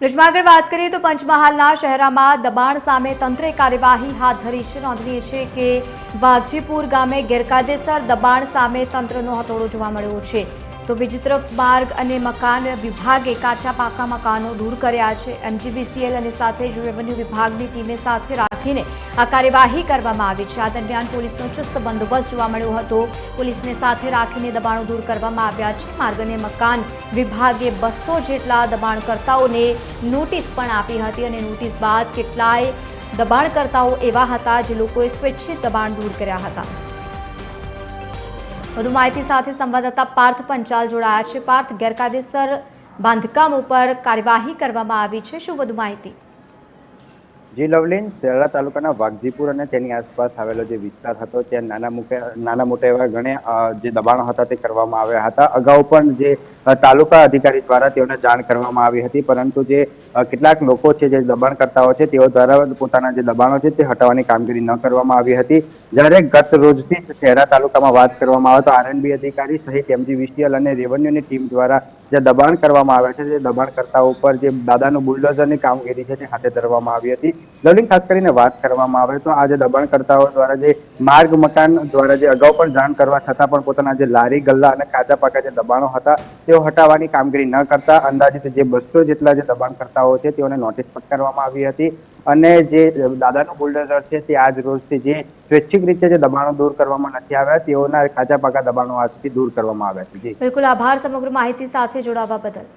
બ્રિજમાં આગળ વાત કરીએ તો પંચમહાલના શહેરામાં દબાણ સામે તંત્રે કાર્યવાહી હાથ ધરી છે. નોંધનીય છે કે વાઘજીપુર ગામે ગેરકાયદેસર દબાણ સામે તંત્રનો હથોડો જોવા મળ્યો છે. તો બીજી તરફ માર્ગ અને મકાન વિભાગે કાચા પાકા મકાનો દૂર કર્યા છે. એમજીબીસીએલ અને સાથે જ રેવન્યુ વિભાગની ટીમે સાથે રાખીને આ કાર્યવાહી કરવામાં આવી છે. આ દરમિયાન પોલીસનો ચુસ્ત બંદોબસ્ત જોવા મળ્યો હતો. પોલીસને સાથે રાખીને દબાણો દૂર કરવામાં આવ્યા છે. માર્ગ અને મકાન વિભાગે બસો જેટલા દબાણકર્તાઓને નોટિસ પણ આપી હતી અને નોટિસ બાદ કેટલાય દબાણકર્તાઓ એવા હતા જે લોકોએ સ્વૈચ્છિક દબાણ દૂર કર્યા હતા. વધુ માહિતી સાથે સંવાદદાતા પાર્થ પંચાલ જોડાયા છે. પાર્થ, ગેરકાયદેસર બાંધકામ ઉપર કાર્યવાહી કરવામાં આવી છે. શું વધુ માહિતી? જી, લવલીન શહેરા તાલુકાના વાઘજીપુર અને તેની આસપાસ આવેલો જે વિસ્તાર હતો, ત્યાં નાના મોટા નાના મોટા એવા ઘણે જે દબાણો હતા તે કરવામાં આવ્યા હતા. અગાઉ પણ જે તાલુકા અધિકારી દ્વારા તેઓને જાણ કરવામાં આવી હતી, પરંતુ જે કેટલાક લોકો છે, જે દબાણકર્તાઓ છે, તેઓ દ્વારા પોતાના જે દબાણો છે તે હટાવવાની કામગીરી ન કરવામાં આવી હતી. જ્યારે ગત રોજથી શહેરા તાલુકામાં વાત કરવામાં આવે તો આરએનબી અધિકારી સહિત એમજીવીસીએલ અને રેવન્યુની ટીમ દ્વારા જે દબાણ કરવામાં આવ્યા છે જે દબાણકર્તાઓ ઉપર જે દાદાનું બુલડોઝરની કામગીરી છે તે હાથે ધરવામાં આવી હતી. લવલિંગ ખાસ કરીને વાત કરવામાં આવે તો આજે દબાણકર્તાઓ દ્વારા જે માર્ગ મકાન દ્વારા જે અગાઉ પણ જાણ કરવા છતાં પણ પોતાના જે લારી, ગલ્લા અને કાચા પાકા જે દબાણો હતા, તેઓ હટાવવાની કામગીરી ન કરતા, અંદાજિત જે બસો જેટલા જે દબાણકર્તાઓ છે તેઓને નોટિસ ફટકારવામાં આવી હતી. અને જે દાદાનું બુલડોઝર છે તે આજ રોજથી જે સ્વૈચ્છિક રીતે જે દબાણો દૂર કરવામાં નથી આવ્યા, તેઓના કાચા પાકા દબાણો આજથી દૂર કરવામાં આવ્યા છે. બિલકુલ આભાર સમગ્ર માહિતી સાથે જોડાવા બદલ.